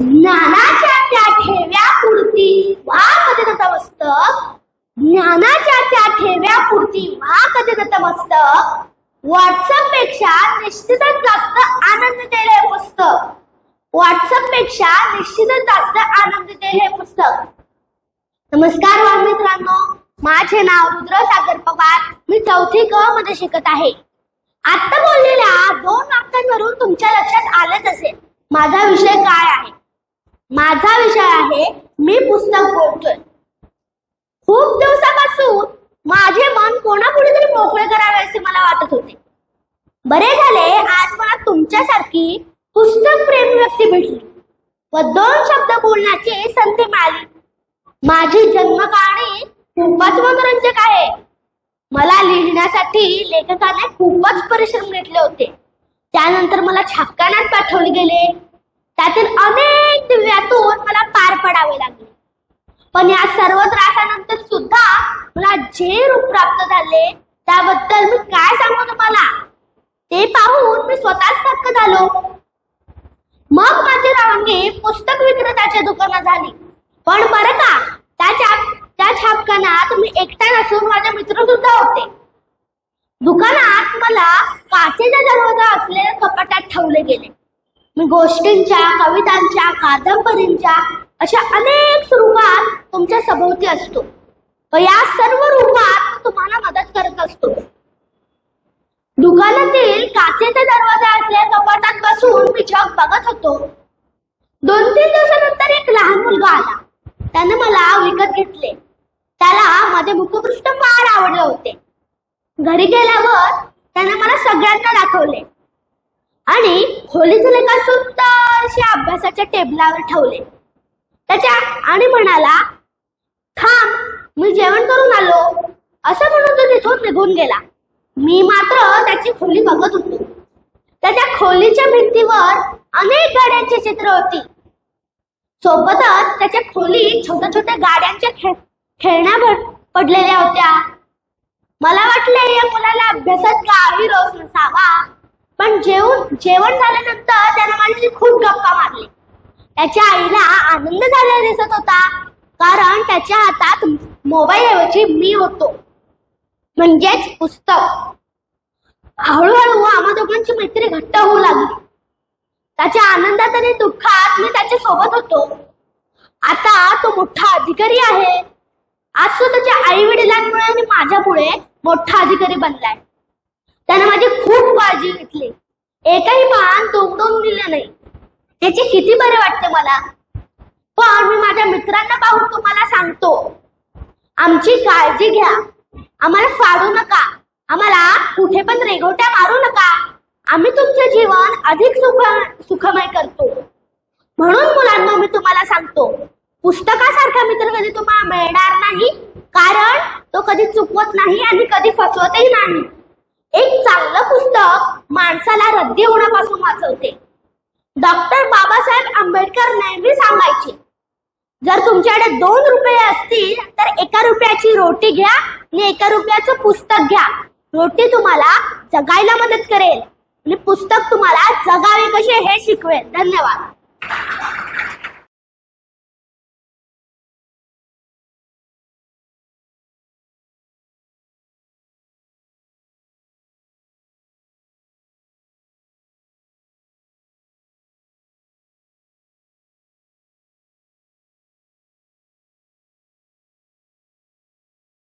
ज्ञानाच्या त्या ठेव्यापुरती वाकते नतमस्तक ज्ञानाच्या त्या ठेव्यापुरती वाकते नतमस्तक व्हॉट्सअपपेक्षा निश्चितच जास्त आनंद देईल हे पुस्तक. व्हॉट्सअपपेक्षा निश्चितच जास्त आनंद देईल हे पुस्तक. नमस्कार हो मित्रांनो. माझे नाव रुद्र सागर पवार. मी चौथी क मध्ये शिकत आहे. आता बोललेल्या दोन वाक्यांवरून तुमच्या लक्षात आलंच असेल. माझा विषय काय आहे? माझा विषय आहे मी पुस्तक बोलतोय. खूप दिवसापासून माझे मन कोणापुढे तरी मोकळे करावे असे मला वाटत होते. बरे झाले आज मला तुमच्यासारखी पुस्तक प्रेम व्यक्ती भेटली. व दोन शब्द बोलण्याची संधी मिळाली. माझी जन्मकहाणी खूपच मनोरंजक आहे. मला लिहिण्यासाठी लेखकाने खूपच परिश्रम घेतले होते. त्यानंतर मला छापखान्यात पाठवले गेले. त्यातील अनेक दिव्यातून मला पार पडावे लागले. पण या सर्व त्रासानंतर सुद्धा मला जे रूप प्राप्त झाले त्याबद्दल मी काय सांगू तुम्हाला? ते पाहून मी स्वतःच थक्क झालो. मग माझी रवानगी पुस्तक विक्रेत्याच्या दुकानात झाली. पण बरं का त्याच्या त्या छापखानात मी एकटा नसून माझे मित्र सुद्धा होते. दुकानात मला काचेच्या दरवाजा असलेल्या कपाटात ठेवले गेले. मी गोष्टींच्या कवितांच्या कादंबरींच्या अशा अनेक स्वरूपात तुमच्या सभोवती असतो. व या सर्व रूपात तुम्हाला मदत करत असतो. दुकानातील काचेचे दरवाजा असलेल्या कपाटात बसून मी जग बघत होतो. दोन तीन दिवसानंतर एक लहान मुलगा आला. त्याने मला विकत घेतले. त्याला माझे मुखपृष्ठ फार आवडले होते. घरी गेल्यावर त्याने मला सगळ्यांना दाखवले. आणि खोलीतील एका अशी अभ्यासाच्या टेबलावर ठेवले. त्याच्या आणि म्हणाला थांब मी जेवण करून आलो. असं म्हणून तो तिथून निघून गेला. मी मात्र त्याची खोली बघत होतो. त्याच्या खोलीच्या भिंतीवर अनेक गाड्यांची चित्र होती. सोबतच त्याच्या खोलीत छोट्या छोट्या गाड्यांच्या खेळण्या पडलेल्या होत्या. मला वाटले या मुलाला अभ्यासात काही रोज नसावा. पण जेवण जेवण झाल्यानंतर त्यानं माझी खूप गप्पा मारली त्याच्या आईला आनंद झालेला दिसत होता. कारण त्याच्या हातात मोबाईल ऐवजी मी होतो. म्हणजेच पुस्तक. हळूहळू आम्हा दोघांची मैत्री घट्ट होऊ लागली. त्याच्या आनंदात आणि दुःखात मी त्याच्या सोबत होतो. आता तो मोठा अधिकारी आहे. आज तो त्याच्या आई वडिलांमुळे आणि माझ्यामुळे मोठा अधिकारी बनलाय. त्याने माझी खूप काळजी घेतली. एकही पान तोडून दिले नाही. त्याचे किती बरे वाटते मला. पण मी माझ्या मित्रांना पाहून तुम्हाला सांगतो. आमची काळजी घ्या. आम्हाला फाडू नका. आम्हाला कुठे पण रेघोट्या मारू नका. आम्ही तुमचं जीवन अधिक सुख सुखमय करतो. म्हणून मुलांना मी तुम्हाला सांगतो. पुस्तकासारखा मित्र कधी तुम्हाला मिळणार नाही. कारण तो कधी चुकवत नाही आणि कधी फसवतही नाही. एक चांगलं पुस्तक माणसाला रद्दी होण्यापासून वाचवते. डॉक्टर बाबासाहेब आंबेडकर नेहमी सांगायचे जर तुमच्याकडे दोन रुपये असतील तर एका रुपयाची रोटी घ्या आणि एका रुपयाचं पुस्तक घ्या. रोटी तुम्हाला जगायला मदत करेल आणि पुस्तक तुम्हाला जगावे कसे हे शिकवेल. धन्यवाद.